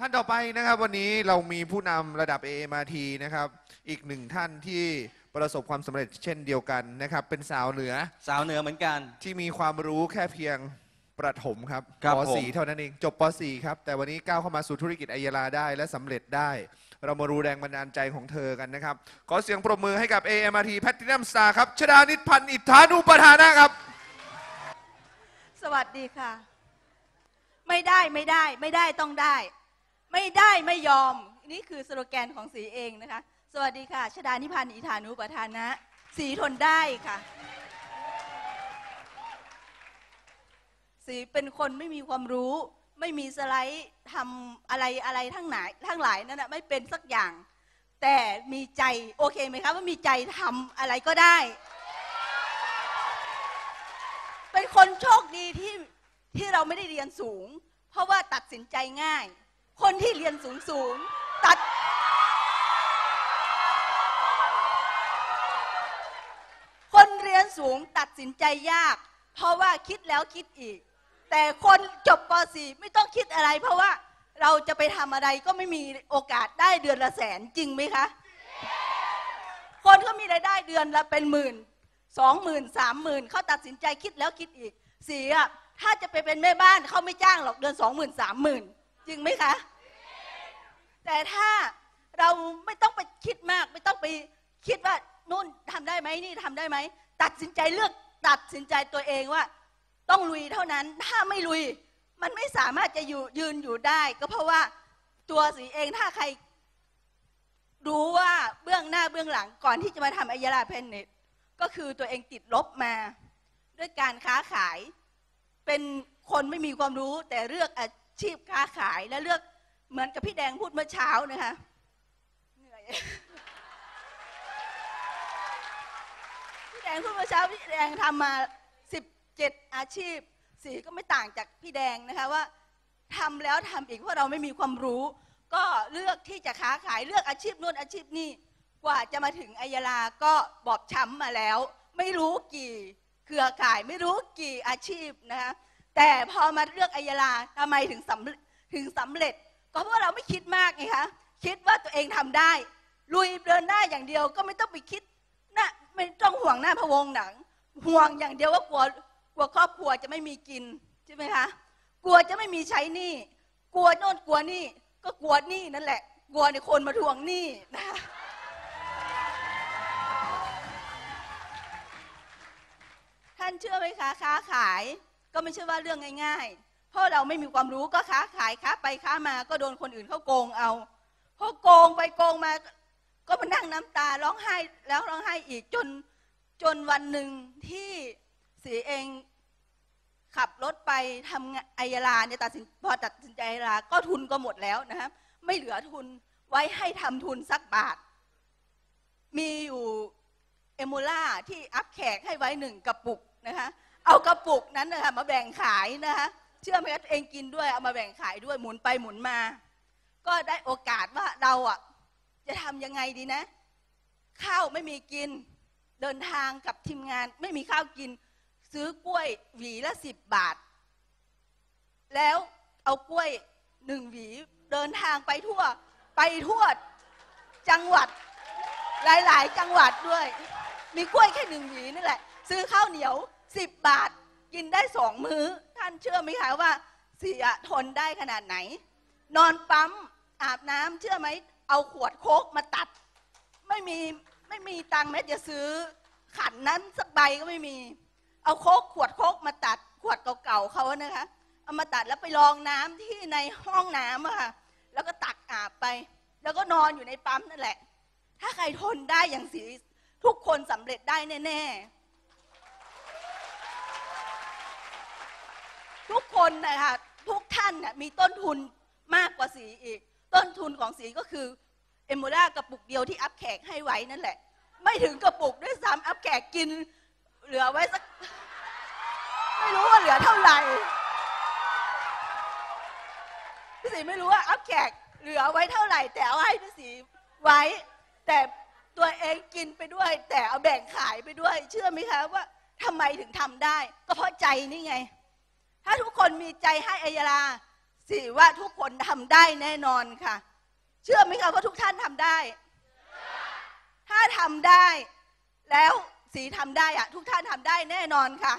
ท่านต่อไปนะครับวันนี้เรามีผู้นำระดับ AMRT นะครับ อีกหนึ่งท่านที่ประสบความสำเร็จเช่นเดียวกันนะครับ เป็นสาวเหนือสาวเหนือเหมือนกัน ที่มีความรู้แค่เพียงประถมครับครับป ผม .4 เท่านั้นเอง จบป .4 ครับ แต่วันนี้ก้าวเข้ามาสู่ธุรกิจไอยาลาได้และสำเร็จได้ เรามารู้แรงบันดาลใจของเธอกันนะครับ ขอเสียงปรบมือให้กับ AMRT Platinum Star ครับชดานิตพันธ์อิทธานุปทานะครับ สวัสดีค่ะ ไม่ได้ไม่ได้ ไม่ได้ต้องได้ ไม่ได้ไม่ยอม นี่คือสโลแกนของสีเองนะคะ สวัสดีค่ะชดานิพันธ์อิธานุปทานะ สีทนได้ค่ะ สีเป็นคนไม่มีความรู้ ไม่มีสไลด์ทำอะไรอะไรทั้งหลายทั้งหลายนั่นนะไม่เป็นสักอย่าง แต่มีใจโอเคไหมคะว่ามีใจทำอะไรก็ได้ เป็นคนโชคดีที่ที่เราไม่ได้เรียนสูง เพราะว่าตัดสินใจง่าย คนที่เรียนสูงสูงตัด คนเรียนสูงตัดสินใจยาก เพราะว่าคิดแล้วคิดอีก แต่คนจบป .4 ไม่ต้องคิดอะไร เพราะว่าเราจะไปทำอะไรก็ไม่มีโอกาสได้เดือนละแสนจริงไหมคะคนเขามีรายได้เดือนละเป็นหมื่นสองหมื่นสามหมื่นเขาตัดสินใจคิดแล้วคิดอีกสียถ้าจะไปเป็นแม่บ้านเขาไม่จ้างหรอกเดือนสองหมื่นสามหมื่น จริงไหมคะ แต่ถ้าเราไม่ต้องไปคิดมาก ไม่ต้องไปคิดว่านู่นทำได้ไหมนี่ทำได้ไหม ตัดสินใจเลือกตัดสินใจตัวเองว่า ต้องลุยเท่านั้น ถ้าไม่ลุย มันไม่สามารถจะอยู่ยืนอยู่ได้ ก็เพราะว่าตัวสีเองถ้าใครรู้ว่าเบื้องหน้าเบื้องหลังก่อนที่จะมาทำอายาลาเพนเน็ตก็คือตัวเองติดลบมา ด้วยการค้าขาย เป็นคนไม่มีความรู้แต่เลือก ชีพค้าขายและเลือกเหมือนกับพี่แดงพูดเมื่อเช้านะคะเหนื่อยพี่แดงพูดเมื่อเช้าพี่แดงทำมา17อาชีพสีก็ไม่ต่างจากพี่แดงนะคะว่าทำแล้วทำอีกเพราะเราไม่มีความรู้ ก็เลือกที่จะค้าขายเลือกอาชีพนู่นอาชีพนี่กว่าจะมาถึงอายาลาก็บอบช้ำมาแล้ว ไม่รู้กี่เครือข่ายไม่รู้กี่อาชีพนะคะ แต่พอมาเลือกอายาลาทำไมถึงสำถึงสำเร็จ ก็เพราะเราไม่คิดมากไงคะคิดว่าตัวเองทำได้ ลุยเดินหน้อย่างเดียวก็ไม่ต้องไปคิดนะไม่ต้องห่วงหน้าพะวงหนัง ห่วงอย่างเดียวว่ากลัวกลัวครอบครัวจะไม่มีกินใช่ไหมคะกลัวจะไม่มีใช้หนี้กลัวโน่นกลัวนี่ก็กลัวหนี้นั่นแหละ กลัวในคนมาทวงหนี้นะท่านเชื่อไหมคะค้าขาย ก็ไม่ใช่ว่าเรื่องง่าย ๆ เพราะเราไม่มีความรู้ก็ค้าขายค้าไปค้ามาก็โดนคนอื่นเขาโกงเอาพอโกงไปโกงมาก็มานั่งน้ำตาร้องไห้แล้วร้องไห้อีกจนจนวันหนึ่งที่สีเองขับรถไปทำงานไอยาลาเนี่ยตัดสินพอตัดสินใจไอยาลาก็ทุนก็หมดแล้วนะครับไม่เหลือทุนไว้ให้ทำทุนสักบาท มีอยู่เอมูล่าที่อัพแขกให้ไว้หนึ่งกระปุกนะคะ เอากระปุกนั้นนะคะมาแบ่งขายนะคะเชื่อไหมคะตัวเองกินด้วยเอามาแบ่งขายด้วยหมุนไปหมุนมา ก็ได้โอกาสว่าเราอะจะทำยังไงดีนะ ข้าวไม่มีกินเดินทางกับทีมงานไม่มีข้าวกิน ซื้อกล้วยหวีละสิบบาท แล้วเอากล้วยหนึ่งหวีเดินทางไปทั่ว ไปทั่วจังหวัด หลาย ๆ จังหวัดด้วย มีกล้วยแค่หนึ่งหวีนี่แหละ ซื้อข้าวเหนียว สิบบาทกินได้สองมื้อ ท่านเชื่อไหมคะว่าเสียทนได้ขนาดไหน นอนปั๊มอาบน้ำเชื่อไหม เอาขวดโคกมาตัด ไม่มีไม่มีตังค์แม้จะซื้อ ขันนั้นสักใบก็ไม่มี เอาโคกขวดโคกมาตัด ขวดเก่าๆเขานะคะ เอามาตัดแล้วไปรองน้ำที่ในห้องน้ำอะค่ะแล้วก็ตักอาบไป แล้วก็นอนอยู่ในปั๊มนั่นแหละ ถ้าใครทนได้อย่างสีทุกคนสำเร็จได้แน่ ๆ ทุกคนนะคะทุกท่านน่ะมีต้นทุนมากกว่าสีอีก ต้นทุนของสีก็คือเอมูล่ากระปุกเดียวที่อัพแขกให้ไว้นั่นแหละ ไม่ถึงกระปุกด้วยซ้ำอัพแขกกินเหลือไว้สัก ไม่รู้ว่าเหลือเท่าไหร่พี่สีไม่รู้ว่าอัพแขกเหลือไว้เท่าไหร่ แต่เอาให้พี่สีไว้ แต่ตัวเองกินไปด้วย แต่เอาแบ่งขายไปด้วย เชื่อไหมคะว่าทำไมถึงทำได้ ก็เพราะใจนี่ไง ถ้าทุกคนมีใจให้อัยยาลาสิว่าทุกคนทำได้แน่นอนค่ะ เชื่อไหมคะว่าทุกท่านทำได้ ถ้าทำได้ แล้วสีทำได้อะทุกท่านทำได้แน่นอนค่ะ